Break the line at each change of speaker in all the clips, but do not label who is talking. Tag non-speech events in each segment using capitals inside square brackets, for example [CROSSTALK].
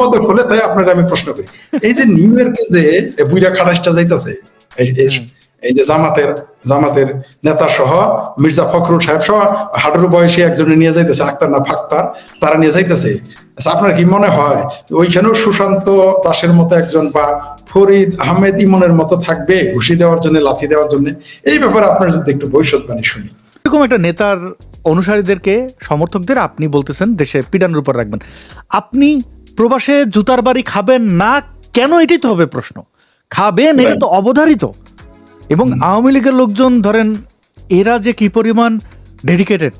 তত্ত্বাবধায়ক হলে তাই আপনাকে আমি প্রশ্ন করি। এই যে নিউ ইয়র্কে যে বুইরা খারাসটা যাইতাছে এই যে জামাতের জামাতের নেতা সহ মির্জা ফখরুল সাহেব সহ হাডুর বয়সী একজনে নিয়ে যাইতেছে আক্তার না ফাক্তার তারা নিয়ে যাইতেছে। আচ্ছা, আপনার কি মনে হয় ওইখানেও সুশান্ত দাসের মতো একজন বা ফরিদ আহমেদ ইমনের মতো থাকবে ঘুষি দেওয়ার জন্য লাথি দেওয়ার জন্য? এই ব্যাপারে আপনার যদি একটু ভবিষ্যৎবাণী শুনি।
এরকম একটা নেতার অনুসারীদেরকে সমর্থকদের আপনি বলতেছেন দেশে পিডানোর উপর রাখবেন। আপনি প্রবাসে জুতার বাড়ি খাবেন না কেন? এটাই তো হবে প্রশ্ন। খাবেন এটা তো অবধারিত। এবং আওয়ামী লীগের লোকজন ধরেন এরা যে কি পরিমাণ ডেডিকেটেড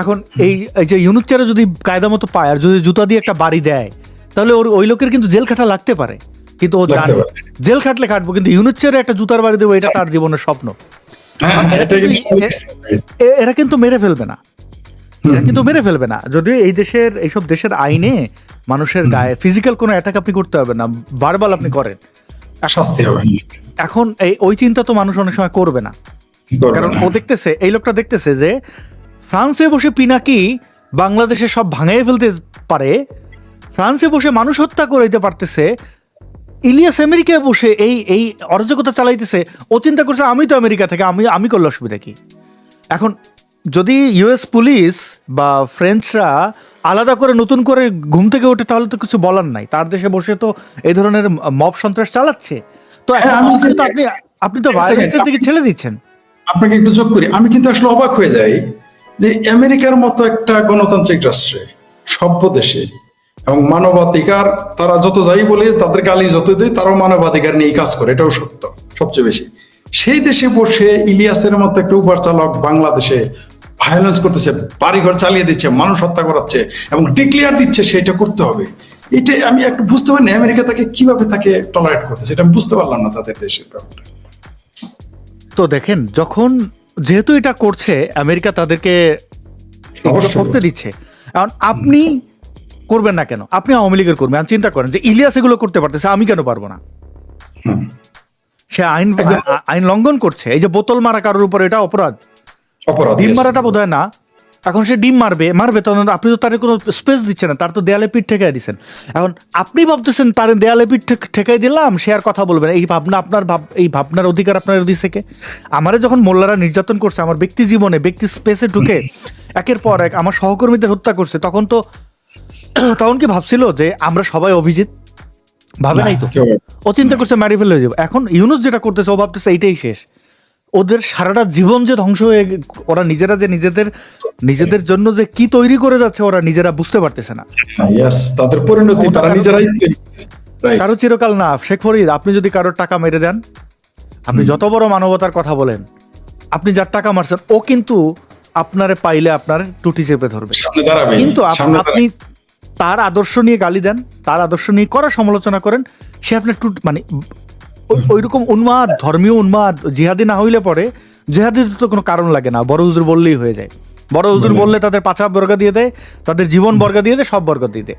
এখন এই যে ইউনুস চেয়ারে যদি কায়দা মতো পায় আর যদি জুতা দিয়ে একটা বাড়ি দেয় তাহলে ওর ওই লোকের কিন্তু জেল খাটা লাগতে পারে। কিন্তু ও জানে। জেল খাটলে খাটবো কিন্তু ইউনুস চেয়ারে একটা জুতার বাড়ি দেবো এটা তার জীবনের স্বপ্ন।
হ্যাঁ এটা
এরা কিন্তু মেরে ফেলবে না। এরা কিন্তু মেরে ফেলবে না। যদিও এই দেশের এইসব দেশের আইনে মানুষের গায়ে ফিজিক্যাল কোনো অ্যাটাক আপনি করতে হবে না। বারবার আপনি করেন।
শাস্তি হবে।
এখন এই ওই চিন্তা তো মানুষ অনেক সময় করবে না। কারণ ও দেখতেছে এই লোকটা দেখতেছে যে ফ্রান্সে বসে পিনাকি বাংলাদেশে সব ভাঙিয়ে ফেলতে পারে। ফ্রান্সে বসে মানুষ হত্যা করে দিতে পারতেছে। ইলিয়াস আমেরিকায় বসে এই এই অরাজকতা চালাইতেছে। ও চিন্তা করছে আমি তো আমেরিকা থেকে আমি আমি করলে অসুবিধা কি? এখন যদি ইউএস পুলিশ বা ফ্রেঞ্চরা আলাদা করে নতুন করে ঘুম থেকে ওঠে তাহলে তো কিছু বলার নাই। তার দেশে বসে তো এই ধরনের মব সন্ত্রাস চালাচ্ছে। তো
হ্যাঁ,
আপনি আপনি তো ভায়োলেন্সের দিকে ছেড়ে দিচ্ছেন।
আপনাকে একটু যোগ করি। আমি কিন্তু আসলে অবাক হয়ে যাই যে আমেরিকার মতো একটা গণতান্ত্রিক রাষ্ট্রে সভ্য দেশে এবং মানবাধিকার তারা যত যাই বলে তাদের গালি যত দেয় তারাও মানবাধিকার নিয়ে কাজ করে। এটাও সত্য সবচেয়ে বেশি। সেই দেশে বসে ইলিয়াসের মতো একটা উবার চালক বাংলাদেশে ভায়োলেন্স করতেছে বাড়িঘর চালিয়ে দিচ্ছে মানুষ হত্যা করাচ্ছে এবং ডিক্লিয়ার দিচ্ছে সেটা করতে হবে। এটা আমি একটু বুঝতে পারিনি আমেরিকা তাকে কীভাবে তাকে টলারেট করতেছে এটা আমি বুঝতে পারলাম না তাদের দেশের ব্যাপারটা।
তো দেখেন যখন যেহেতু এটা করছে আমেরিকা তাদেরকে করতে দিচ্ছে এখন আপনি করবেন না কেন? আপনি আওয়ামী লীগের কর্মী আমি চিন্তা করেন যে ইলিয়াস এগুলো করতে পারতেছে আমি কেন পারব না? সে আইন আইন লঙ্ঘন করছে এই যে বোতল মারা কারোর উপর এটা অপরাধ।
অপরাধ
ডিম মারাটা বোধ না। এখন সে ডিম মারবে মারবে তখন আপনি তো তার কোনো স্পেস দিচ্ছেন না তার তো দেয়ালে পিঠ ঠেকাই দিচ্ছেন এখন আপনি ভাবতেছেন তার দেয়ালে পিঠ ঠেকাই দিলাম সে আর কথা বলবে না। এই ভাবনা আপনার ভাব এই ভাবনার অধিকার আপনার দিছে কে? আমারে যখন মোল্লারা নির্যাতন করছে আমার ব্যক্তি জীবনে ব্যক্তি স্পেসে ঢুকে একের পর এক আমার সহকর্মীদের হত্যা করছে তখন তো [CLEARS THROAT] তখন কি ভাবছিল যে আমরা সবাই অভিজিৎ? ভাবে নাই তো? ও চিন্তা করছে মারি ফেলে যাবে। এখন ইউনুস যেটা করতেছে ও ভাবতেছে এইটাই শেষ। ওদের সারাটা জীবন যে ধ্বংস হয়ে ওরা নিজেরা যে নিজেদের নিজেদের জন্য যে কি তৈরি করে যাচ্ছে ওরা নিজেরা বুঝতে পারতেছে না।
তাদের পরিণতি তারা নিজেরাই.
কারও চিরকাল না। শেখ ফরিদ আপনি যদি কারোর টাকা মেরে দেন আপনি যত বড় মানবতার কথা বলেন আপনি যার টাকা মারছেন ও কিন্তু আপনারে পাইলে আপনার টুটি চেপে ধরবে। কিন্তু আপ- আপনি তার আদর্শ নিয়ে গালি দেন তার আদর্শ নিয়ে করা সমালোচনা করেন সে আপনার টুট মানে [LAUGHS] ওইরকম উন্মাদ ধর্মীয় উন্মাদ জিহাদি না হইলে পরে জিহাদির তো কোনো কারণ লাগে না বড় হুজুর বললেই হয়ে যায়। বড় হুজুর বললে তাদের পাঁচা বর্গা দিয়ে দেয় তাদের জীবন বর্গা দিয়ে দেয় সব বর্গা দিয়ে দেয়।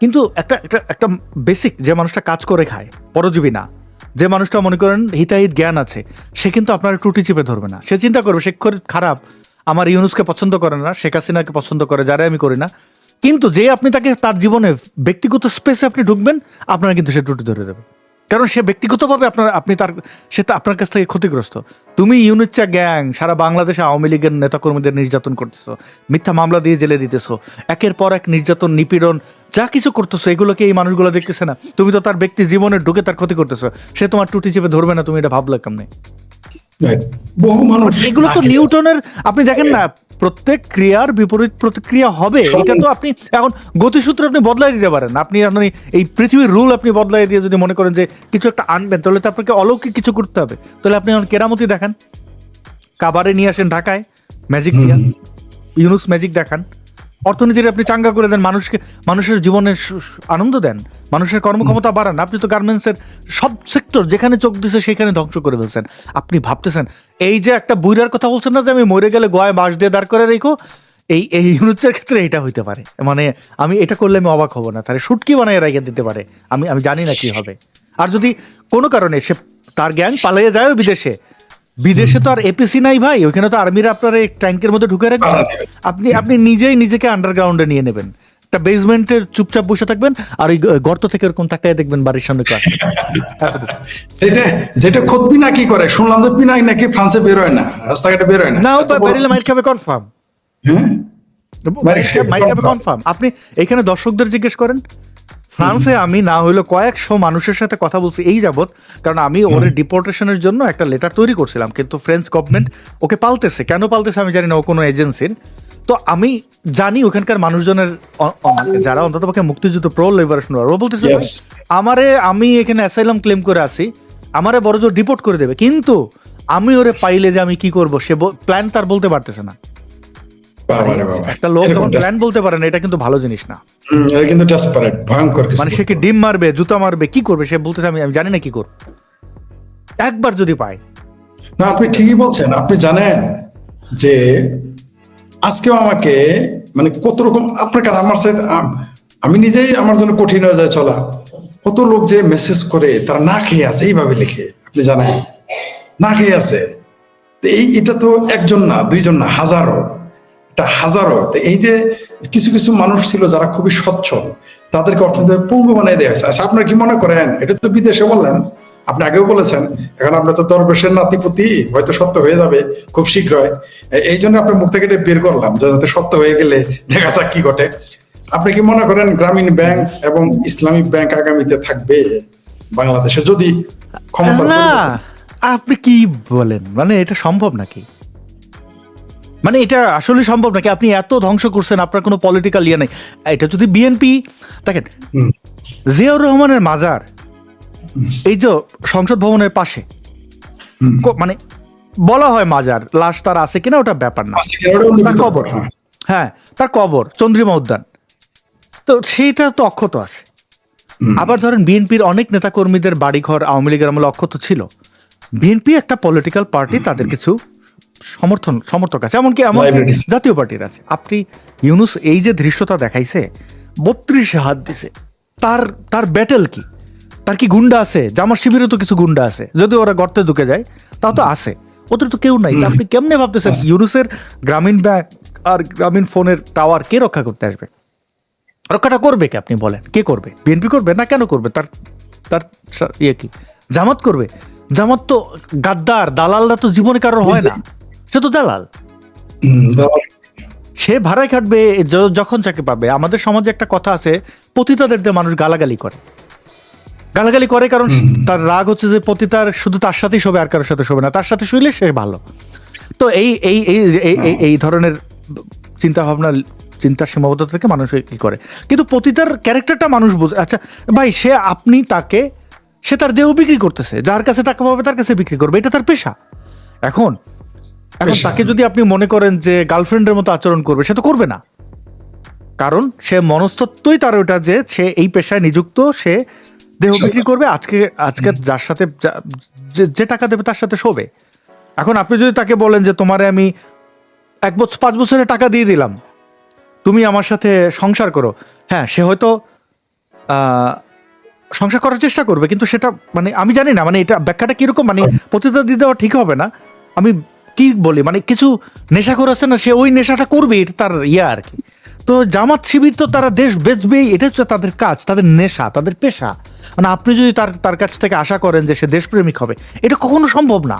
কিন্তু একটা একটা একটা বেসিক যে মানুষটা কাজ করে খায় পরজীবী না যে মানুষটা মনে করেন হিতাহিত জ্ঞান আছে সে কিন্তু আপনার টুটি চেপে ধরবে না। সে চিন্তা করবে সে খর- খারাপ আমার ইউনুসকে পছন্দ করে না শেখ হাসিনাকে পছন্দ করে যারা আমি করি না। কিন্তু যে আপনি তাকে তার জীবনে ব্যক্তিগত স্পেসে আপনি ঢুকবেন আপনার কিন্তু সে টুটি ধরে দেবে। কারণ সে ব্যক্তিগতভাবে আপনার আপনি তার সে তো আপনার কাছ থেকে ক্ষতিগ্রস্ত। তুমি ইউনিটচা গ্যাং সারা বাংলাদেশে আওয়ামী লীগের নেতাকর্মীদের নির্যাতন করতেছো মিথ্যা মামলা দিয়ে জেলে দিতেছো একের পর এক নির্যাতন নিপীড়ন যা কিছু করতেছো এগুলোকে এই মানুষগুলো দেখতেছে না। তুমি তো তার ব্যক্তি জীবনে ঢুকে তার ক্ষতি করতেছো। সে তোমার টুটি চেপে ধরবে না তুমি এটা ভাবলে কেমনে.
বহু মানুষ
এগুলো তো নিউটনের আপনি দেখেন না প্রত্যেক ক্রিয়ার বিপরীত প্রতিক্রিয়া হবে। এটা তো আপনি এখন গতিসূত্র আপনি বদলাই দিতে পারেন। আপনি আপনি এই পৃথিবীর রুল আপনি বদলাই দিয়ে যদি মনে করেন যে কিছু একটা আনবেন তাহলে তো আপনাকে অলৌকিক কিছু করতে হবে। তাহলে আপনি এখন কেরামতি দেখান। কাবারে নিয়ে আসেন ঢাকায় ম্যাজিক দিয়া। ইউনুস ম্যাজিক দেখান। অর্থনীতির আপনি চাঙ্গা করে দেন, মানুষকে, মানুষের জীবনে আনন্দ দেন, মানুষের কর্মক্ষমতা বাড়ান। আপনি তো গার্মেন্টসের সব সেক্টর যেখানে চোখ দিছে সেখানে ধ্বংস করে ফেলছেন। আপনি ভাবতেছেন, এই যে একটা বুইরার কথা বলছেন না যে আমি মরে গেলে গোয়ায় বাঁশ দিয়ে দাঁড় করে রেখো? এই এই ইউনুসের ক্ষেত্রে এটা হইতে পারে। মানে আমি এটা করলে আমি অবাক হব না। তাহলে শুটকি বানায় রেখে দিতে পারে। আমি আমি জানি না কি হবে। আর যদি কোনো কারণে সে তার জ্ঞান পালিয়ে যায় বিদেশে বিদেশে তো আর এপিসি নাই ভাই ওখানে তো আর্মিরা আপনার এই ট্যাঙ্কের মধ্যে ঢুকে রাখবে। আপনি আপনি নিজেই নিজেকে আন্ডারগ্রাউন্ডে নিয়ে নেবেন। একটা বেসমেন্টের চুপচাপ বসে থাকবেন আর ওই গর্ত থেকে এরকম তাকায় দেখবেন বাড়ির সামনে ক্লাস
সেটা যেটা খোদ পিনা কি করে। শুনলাম যে পিনাই নাকি ফ্রান্সে বেরোয় না রাস্তাঘাটে বেরোয় না।
না ও
বড়-
বেরিলে মাইর খাবে কনফার্ম
হ্যাঁ?
মাইর খাবে কনফার্ম আপনি এখানে দর্শকদের জিজ্ঞেস করেন। ফ্রান্সে আমি না হইল কয়েকশো মানুষের সাথে কথা বলছি এই যাবৎ কারণ আমি ওর ডিপোর্টেশনের জন্য একটা লেটার তৈরি করছিলাম কিন্তু ফ্রেঞ্চ গভর্নমেন্ট ওকে পালতেছে। কেন পালতেছে আমি জানি না ও কোনো এজেন্সির তো আমি জানি ওখানকার মানুষজনের মানে যারা অন্তত পক্ষে মুক্তিযুদ্ধ প্রো লিবারেশন ও বলতেছে আমারে আমি এখানে অ্যাসাইলাম ক্লেম করে আসি আমারে বড় জোর ডিপোর্ট করে দেবে। কিন্তু আমি ওরে পাইলে যে আমি কি করব সে প্ল্যান তার বলতে পারতেছে না। একটা লোক প্ল্যান বলতে পারে না এটা কিন্তু ভালো জিনিস না।
এটা কিন্তু ডেসপারেট ভয়ঙ্কর
মানে সে কি ডিম মারবে জুতা মারবে কি করবে সে বলতেছে আমি আমি জানি না কি করব। একবার যদি পায়।
না আপনি ঠিকই বলছেন আপনি জানেন যে আজকেও আমাকে মানে কত রকম আপনার কাছে আমার সাথে আমি নিজেই আমার জন্য কঠিন হয়ে যায় চলা। কত লোক যে মেসেজ করে তারা না খেয়ে আছে এইভাবে লিখে আপনি জানেন। না খেয়ে আছে। এই এটা তো একজন না দুইজন না হাজারো। এটা হাজারো। এই যে কিছু কিছু মানুষ ছিল যারা খুবই সচ্ছল তাদেরকে অর্থনৈতিক পঙ্গু বানিয়ে দেওয়া হয়েছে। আচ্ছা আপনারা কি মনে করেন? এটা তো বিদেশে বললেন। আপনি আগেও বলেছেন এখন আপনার তো দরবেশের নাতিপুতি হয়তো সত্য হয়ে যাবে খুব শীঘ্রই। এই জন্য আপনার মুখ থেকে এটা বের করলাম যে যাতে সত্য হয়ে গেলে দেখা যাক কি ঘটে। আপনি কি মনে করেন গ্রামীণ ব্যাংক এবং ইসলামিক ব্যাংক আগামীতে থাকবে বাংলাদেশে? যদি ক্ষমতা
আপনি কি বলেন? মানে এটা সম্ভব নাকি? মানে এটা আসলে সম্ভব নাকি? আপনি এত ধ্বংস করছেন আপনার কোনো পলিটিক্যাল ইয়ে নেই। এটা যদি বিএনপি দেখেন জিয়াউর রহমানের মাজার এই যে সংসদ ভবনের পাশে মানে বলা হয় মাজার লাশ তার আছে কিনা ওটা ব্যাপার না। তার কবর।
হ্যাঁ।
হ্যাঁ তার কবর চন্দ্রিমা উদ্যান। তো সেইটা তো অক্ষত আছে। আবার ধরেন বিএনপির অনেক নেতাকর্মীদের বাড়িঘর আওয়ামী লীগের আমলে অক্ষত ছিল। বিএনপি একটা পলিটিক্যাল পার্টি তাদের কিছু সমর্থন সমর্থক আছে। এমনকি এমন জাতীয় পার্টির আছে। আপনি ইউনুস এই যে ধৃষ্টতা দেখাইছে বত্রিশে হাত দিছে। তার তার ব্যাটেল কি? তার কি গুন্ডা আছে? জামার শিবিরে তো কিছু গুন্ডা আছে। যদি ওরা গর্তে ঢুকে যায় তাও তো আছে। ওদের তো কেউ নাই। আপনি কেমনে ভাবতেছেন ইউনুসের গ্রামীণ ব্যাংক আর গ্রামীণ ফোনের টাওয়ার কে রক্ষা করতে আসবে? রক্ষাটা করবে কে আপনি বলেন? কে করবে? বিএনপি করবে না কেন করবে? তার তার ইয়ে কি? জামাত করবে? জামাত তো গাদ্দার দালালরা তো জীবনে কারোর হয় না। সে তো দালাল। সে ভাড়ায় খাটবে যখন চাকরি পাবে। আমাদের সমাজে একটা কথা আছে পতিতাদের মানুষ গালাগালি করে। গালাগালি করে কারণ তার রাগ হচ্ছে যে পতিতার শুধু তার সাথেই শোবে আর কারোর সাথে শোবে না। তার সাথে শুইলে সে ভালো। তো এই এই এই এই- এই- এই ধরনের চিন্তা ভাবনা চিন্তার সীমাবদ্ধতা থেকে মানুষ কি করে? কিন্তু পতিতার ক্যারেক্টারটা মানুষ বুঝে আচ্ছা ভাই সে আপনি তাকে সে তার দেহ বিক্রি করতেছে। যার কাছে টাকা পাবে তার কাছে বিক্রি করবে। এটা তার পেশা। এখন এখন তাকে যদি আপনি মনে করেন যে গার্লফ্রেন্ডের মতো আচরণ করবে সে তো করবে না। কারণ সে মনস্তত্বই তার ওটা যে সে এই পেশায় নিযুক্ত সে দেহ বিক্রি করবে আজকে আজকে যার সাথে যে- টাকা দেবে তার সাথে শোবে। এখন আপনি যদি তাকে বলেন যে তোমারে আমি এক বছর পাঁচ বছরের টাকা দিয়ে দিলাম তুমি আমার সাথে সংসার করো হ্যাঁ সে হয়তো সংসার করার চেষ্টা করবে কিন্তু সেটা মানে আমি জানি না মানে এটা ব্যাখ্যাটা কীরকম মানে প্রতিটা দিয়ে দেওয়া ঠিক হবে না। আমি কি বলে? মানে কিছু নেশা করেছে না সে ওই নেশাটা করবে এটা তার ইয়ে আর কি। তো জামাত শিবির তো তারা দেশ বেচবেই এটা হচ্ছে তাদের কাজ তাদের নেশা তাদের পেশা। মানে আপনি যদি তার তার কাছ থেকে আশা করেন যে সে দেশপ্রেমিক হবে এটা কখনো সম্ভব না।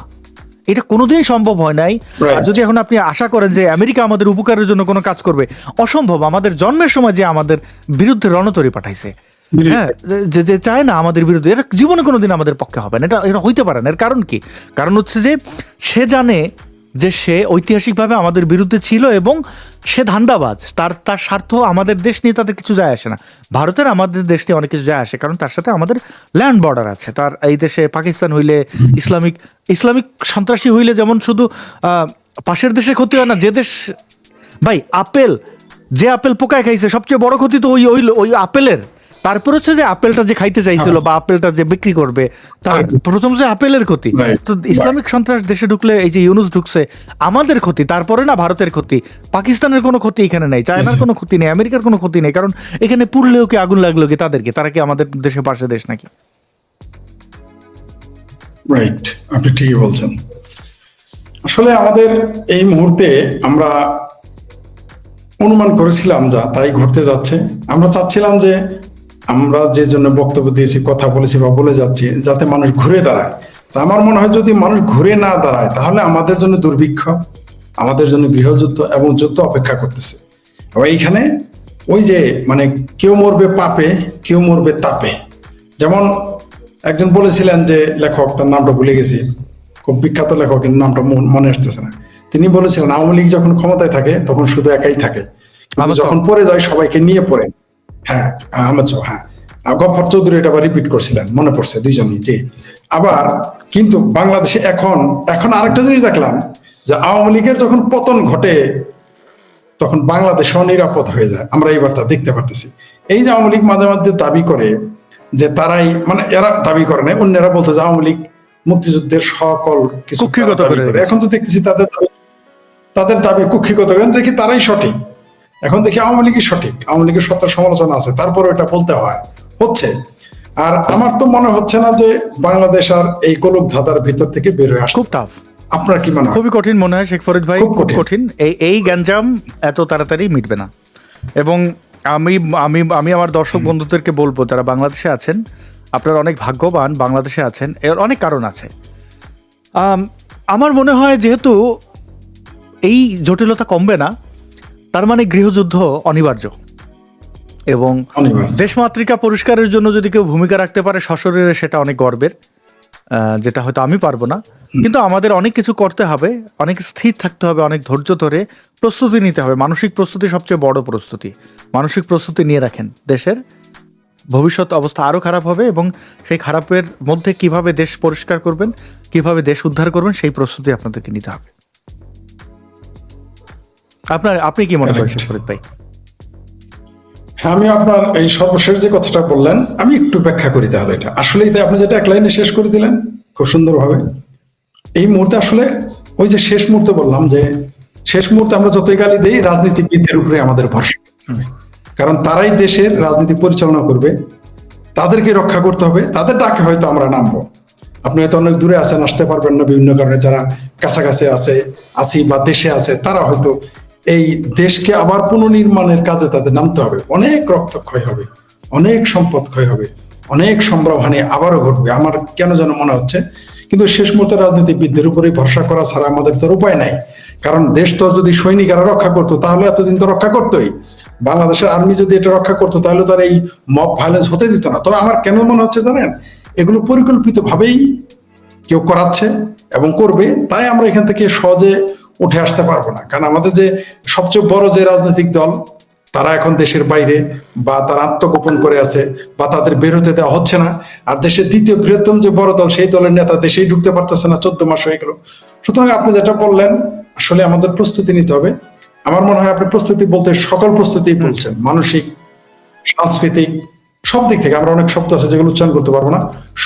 এটা কোনোদিন সম্ভব হয় নাই। আর যদি এখন আপনি আশা করেন যে আমেরিকা আমাদের উপকারের জন্য কোনো কাজ করবে অসম্ভব। আমাদের জন্মের সময় যে আমাদের বিরুদ্ধে রণতরী পাঠাইছে হ্যাঁ যে যে চায় না আমাদের বিরুদ্ধে এটা জীবনে কোনোদিন আমাদের পক্ষে হবে না এটা এটা হইতে পারে না। এর কারণ কি? কারণ হচ্ছে যে সে জানে যে সে ঐতিহাসিকভাবে আমাদের বিরুদ্ধে ছিল এবং সে ধান্দাবাজ। তার তার স্বার্থ আমাদের দেশ নিয়ে তাদের কিছু যায় আসে না। ভারতের আমাদের দেশ নিয়ে অনেক কিছু যায় আসে, কারণ তার সাথে আমাদের ল্যান্ড বর্ডার আছে। তার, এই দেশে পাকিস্তান হইলে ইসলামিক ইসলামিক সন্ত্রাসী হইলে যেমন শুধু পাশের দেশে ক্ষতি হয় না, যে দেশ, ভাই, আপেল, যে আপেল পোকায় খাইছে, সবচেয়ে বড় ক্ষতি তো ওই ওই ওই আপেলের। তারপর হচ্ছে যে আপেলটা যে খাইতে চাইছিল বা আপেলটা যে বিক্রি করবে তার প্রথম যে আপেলের ক্ষতি তো ইসলামিক সন্ত্রাস দেশে ঢুকলে এই যে ইউনুস ঢুকছে আমাদের ক্ষতি তারপরে না ভারতের ক্ষতি পাকিস্তানের কোনো ক্ষতি এখানে নেই চায়নার কোনো ক্ষতি নেই আমেরিকার কোনো ক্ষতি নেই কারণ এখানে পুরলেও কি আগুন লাগল কি তাদেরকে? তারা কি আমাদের দেশে পাশে দেশ নাকি?
রাইট আপনি ঠিকই বলছেন। আসলে আমাদের এই মুহূর্তে আমরা অনুমান করেছিলাম যা তাই ঘটতে যাচ্ছে। আমরা চাচ্ছিলাম যে আমরা যে জন্য বক্তব্য দিয়েছি কথা বলেছি বা বলে যাচ্ছি যাতে মানুষ ঘুরে দাঁড়ায়। তা আমার মনে হয় যদি মানুষ ঘুরে না দাঁড়ায় তাহলে আমাদের জন্য দুর্ভিক্ষ আমাদের জন্য গৃহযুদ্ধ এবং যুদ্ধ অপেক্ষা করতেছে। এবং এইখানে ওই যে মানে কেউ মরবে পাপে কেউ মরবে তাপে। যেমন একজন বলেছিলেন যে লেখক তার নামটা ভুলে গেছি খুব বিখ্যাত লেখক কিন্তু নামটা মন- মনে আসতেছে না। তিনি বলেছিলেন আওয়ামী লীগ যখন ক্ষমতায় থাকে তখন শুধু একাই থাকে। যখন পরে যায় সবাইকে নিয়ে পড়ে। হ্যাঁ আহমদ শাহ, হ্যাঁ। গফর চৌধুরী এটা আবার রিপিট করছিলেন মনে পড়ছে দুইজনই জি। আবার কিন্তু বাংলাদেশে এখন এখন আরেকটা জিনিস দেখলাম যে আওয়ামী লীগের যখন পতন ঘটে তখন বাংলাদেশ অনিরাপদ হয়ে যায়। আমরা এইবার তা দেখতে পারতেছি। এই যে আওয়ামী লীগ মাঝে মাঝে দাবি করে যে তারাই মানে এরা দাবি করে না অন্যরা বলতে যে আওয়ামী লীগ মুক্তিযুদ্ধের সকল কিছু। এখন তো দেখতেছি তাদের দাবি তাদের দাবি কুক্ষিগত দেখি তারাই সঠিক। এখন দেখি আওয়ামী লীগই সঠিক। আওয়ামী লীগের সত্য সমালোচনা আছে তারপরে এটা বলতে হয়। হচ্ছে আর আমার তো মনে হচ্ছে না যে বাংলাদেশ আর এই গোলক ধাঁধার ভিতর থেকে বের হয়ে আসবে।
খুব টাফ
আপনার কি মনে হয়?
খুবই কঠিন মনে হয় শেখ ফরিদ ভাই।
খুব কঠিন।
এই এই গ্যাঞ্জাম এত তাড়াতাড়ি মিটবে না। এবং আমি আমি আমি আমার দর্শক বন্ধুদেরকে বলব যারা বাংলাদেশে আছেন আপনারা অনেক ভাগ্যবান বাংলাদেশে আছেন এর অনেক কারণ আছে। আম, আমার মনে হয় যেহেতু এই জটিলতা কমবে না তার মানে গৃহযুদ্ধ অনিবার্য। এবং দেশমাতৃকা পরিষ্কারের জন্য যদি কেউ ভূমিকা রাখতে পারে সশরীরে সেটা অনেক গর্বের যেটা হয়তো আমি পারব না। কিন্তু আমাদের অনেক কিছু করতে হবে অনেক স্থির থাকতে হবে অনেক ধৈর্য ধরে প্রস্তুতি নিতে হবে। মানসিক প্রস্তুতি সবচেয়ে বড় প্রস্তুতি। মানসিক প্রস্তুতি নিয়ে রাখেন দেশের। ভবিষ্যৎ অবস্থা আরও খারাপ হবে এবং সেই খারাপের মধ্যে কীভাবে দেশ পরিষ্কার করবেন কীভাবে দেশ উদ্ধার করবেন সেই প্রস্তুতি আপনাদেরকে নিতে হবে। আপনার আপনি কি মনে করেন. ফরিদ ভাই?
হ্যাঁ আমি আপনার এই সর্বশেষ যে কথাটা বললেন আমি একটু ব্যাখ্যা করি তাহলে এটা। আসলেই তাই আপনি যেটা এক লাইনে শেষ করে দিলেন খুব সুন্দরভাবে। এই মুহূর্তে আসলে ওই যে শেষ মুহূর্তে বললাম যে শেষ মুহূর্তে আমরা যতই গালি দিই রাজনীতিবিদদের উপরে আমাদের ভরসা কারণ তারাই দেশের রাজনীতি পরিচালনা করবে তাদেরকে রক্ষা করতে হবে তাদের ডাকে হয়তো আমরা নামবো। আপনি হয়তো অনেক দূরে আছেন আসতে পারবেন না বিভিন্ন কারণে যারা কাছাকাছি আছে আসি বা দেশে আছে তারা হয়তো এই দেশকে আবার পুনর্নির্মাণের কাজে তাদের নামতে হবে। অনেক রক্তক্ষয় হবে, অনেক সম্পদ ক্ষয় হবে, অনেক সম্ভ্রমহানি আবারও ঘটবে। আমার কেন যেন মনে হচ্ছে, কিন্তু শেষ মুহূর্তে রাজনীতিবিদদের উপরেই ভরসা করা ছাড়া আমাদের তো উপায় নাই। কারণ দেশ তো যদি সৈনিকেরা রক্ষা করতো, তাহলে এতদিন তো রক্ষা করতোই। বাংলাদেশের আর্মি যদি এটা রক্ষা করতো, তাহলে তার এই মব ভায়োলেন্স হতে দিত না। তবে আমার কেন মনে হচ্ছে জানেন, এগুলো পরিকল্পিত ভাবেই কেউ করাচ্ছে এবং করবে। তাই আমরা এখান থেকে সহজে উঠে আসতে পারব না। কারণ আমাদের যে সবচেয়ে বড় যে রাজনৈতিক দল তারা এখন দেশের বাইরে বা তারা আত্মগোপন করে আছে বা তাদের বের হতে দেওয়া হচ্ছে না। আর দেশের দ্বিতীয় বৃহত্তম যে বড় দল সেই দলের নেতা দেশেই ঢুকতে পারতেছে না চোদ্দ মাস হয়ে গেল। সুতরাং আপনি যেটা বললেন আসলে আমাদের প্রস্তুতি নিতে হবে। আমার মনে হয় আপনি প্রস্তুতি বলতে সকল প্রস্তুতি বলছেন। মানসিক সাংস্কৃতিক সব দিক থেকে আমরা অনেক শব্দ আছে যেগুলো উচ্চারণ করতে পারব না।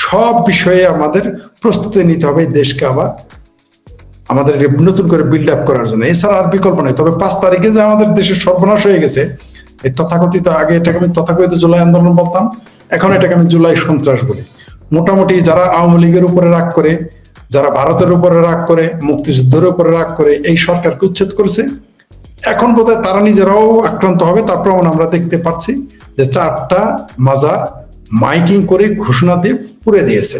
সব বিষয়ে আমাদের প্রস্তুতি নিতে হবে দেশকে আবার আমাদের নতুন করে বিল্ড আপ করার জন্য। এছাড়া আর বিকল্প নেই। তবে পাঁচ তারিখে যে আমাদের দেশের সর্বনাশ হয়ে গেছে, এই তথাকথিত আগে এটাকে আমি তথাকথিত জুলাই আন্দোলন বলতাম, এখন এটাকে আমি জুলাই সন্ত্রাস বলি। মোটামুটি যারা আওয়ামী লীগের উপরে রাগ করে, যারা ভারতের উপরে রাগ করে, মুক্তিযুদ্ধের উপরে রাগ করে, এই সরকারকে উচ্ছেদ করেছে, এখন বোধহয় তারা নিজেরাও আক্রান্ত হবে। তার প্রমাণ আমরা দেখতে পাচ্ছি যে চারটা মাজার মাইকিং করে ঘোষণা দিয়ে পুড়ে দিয়েছে।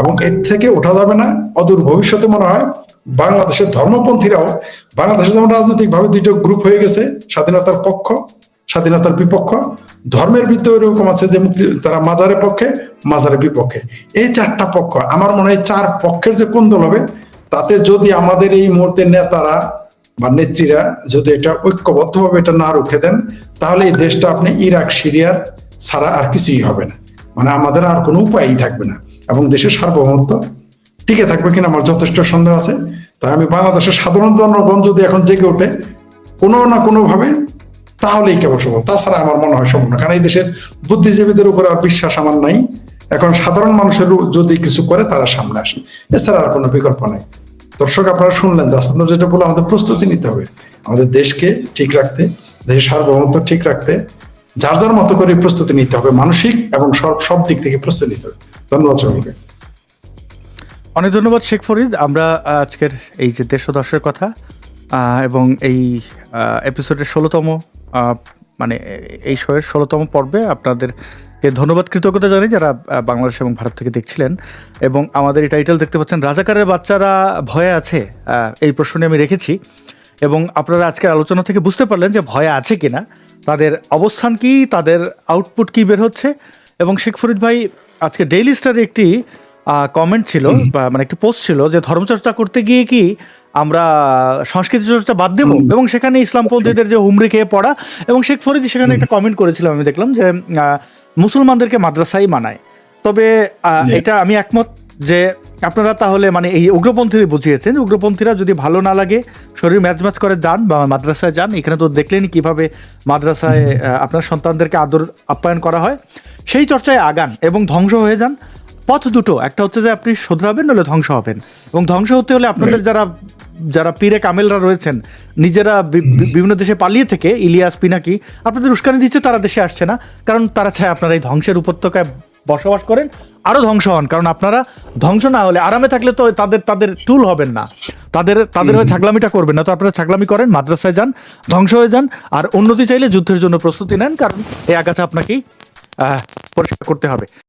এবং এর থেকে ওঠা যাবে না। অদূর ভবিষ্যতে মনে হয় বাংলাদেশের ধর্মপন্থীরাও বাংলাদেশে যেমন রাজনৈতিক ভাবে দুইটা গ্রুপ হয়ে গেছে, স্বাধীনতার পক্ষ, স্বাধীনতার বিপক্ষ, ধর্মের ভিত্তিতে এরকম আছে যে মুক্তি, তারা মাজারের পক্ষে, মাজারের বিপক্ষে। এই চারটা পক্ষ, আমার মনে হয় চার পক্ষের যে কোন্দল হবে, তাতে যদি আমাদের এই মুহূর্তে নেতারা বা নেত্রীরা যদি এটা ঐক্যবদ্ধভাবে এটা না রুখে দেন, তাহলে এই দেশটা আপনি ইরাক, সিরিয়ার ছাড়া আর কিছুই হবে না। মানে আমাদের আর কোনো উপায়ই থাকবে না। এবং দেশের সার্বভৌমত্ব টিকে থাকবে কিনা আমার যথেষ্ট সন্দেহ আছে। তাই আমি বাংলাদেশের সাধারণ জনগণ যদি এখন জেগে ওঠে, কোনো না কোনো ভাবে তাহলেই কেবল সম্ভব। তাছাড়া আমার মনে হয় সম্ভব না। কারণ এই দেশের বুদ্ধিজীবীদের উপর আর বিশ্বাস আমার নাই। এখন সাধারণ মানুষের যদি কিছু করে, তারা সামনে আসে। এছাড়া আর কোনো বিকল্প নাই। দর্শক, আপনারা শুনলেন জাসদ যেটা বলে আমাদের প্রস্তুতি নিতে হবে। আমাদের দেশকে ঠিক রাখতে, দেশের সার্বভৌমত্ব ঠিক রাখতে, যার যার মতো করে প্রস্তুতি নিতে হবে, মানসিক এবং সব দিক থেকে প্রস্তুতি নিতে হবে। ধন্যবাদ সকলকে।
অনেক ধন্যবাদ, শেখ ফরিদ। আমরা আজকের এই যে দেশ ও দর্শের কথা এবং এই এপিসোডের ষোলোতম মানে এই শোয়ের ষোলোতম পর্বে আপনাদেরকে ধন্যবাদ, কৃতজ্ঞতা জানাই যারা বাংলাদেশ এবং ভারত থেকে দেখছিলেন। এবং আমাদের এই টাইটেল দেখতে পাচ্ছেন, রাজাকারের বাচ্চারা ভয়ে আছে এই প্রশ্নে আমি রেখেছি। এবং আপনারা আজকের আলোচনা থেকে বুঝতে পারলেন যে ভয়ে আছে কিনা, তাদের অবস্থান কি, তাদের আউটপুট কি বের হচ্ছে। এবং শেখ ফরিদ ভাই, আজকে ডেইলি স্টারে একটি কমেন্ট ছিল বা মানে একটি পোস্ট ছিল যে ধর্মচর্চা করতে গিয়ে কি আমরা সংস্কৃতি চর্চা বাদ দেব? এবং সেখানে ইসলামপন্থীদের যে হুমড়ি খেয়ে পড়া এবং শেখ ফরিদ সেখানে একটা কমেন্ট করেছিলাম আমি দেখলাম যে মুসলমানদেরকে মাদ্রাসাই মানায়। তবে এটা আমি একমত যে আপনারা তাহলে মানে এই উগ্রপন্থী বুঝিয়েছেন উগ্রপন্থীরা যদি ভালো না লাগে শরীর ম্যাচ ম্যাচ করে যান বা মাদ্রাসায় যান এখানে তো দেখলেন কীভাবে মাদ্রাসায় আপনার সন্তানদেরকে আদর আপ্যায়ন করা হয়। সেই চর্চায় আগান এবং ধ্বংস হয়ে যান। পথ দুটো। একটা হচ্ছে যে আপনি শোধরাবেন নলে ধ্বংস হবেন। এবং ধ্বংস হতে হলে আপনাদের যারা যারা পীরে কামেলরা রয়েছেন নিজেরা বিভিন্ন দেশে পালিয়ে থেকে ইলিয়াস পিনাকি আপনাদের উস্কানি দিচ্ছে তারা দেশে আসছে না। কারণ তারা চায় আপনারা এই ধ্বংসের উপত্যকায় বসবাস করেন আরও ধ্বংস হন। কারণ আপনারা ধ্বংস না হলে আরামে থাকলে তো তাদের তাদের টুল হবেন না। তাদের তাদের হয়ে ছাগলামিটা করবেন না তো আপনারা ছাগলামি করেন মাদ্রাসায় যান ধ্বংস হয়ে যান। আর উন্নতি চাইলে যুদ্ধের জন্য প্রস্তুতি নেন কারণ এই আগাছা আপনাকেই পরিষ্কার করতে হবে।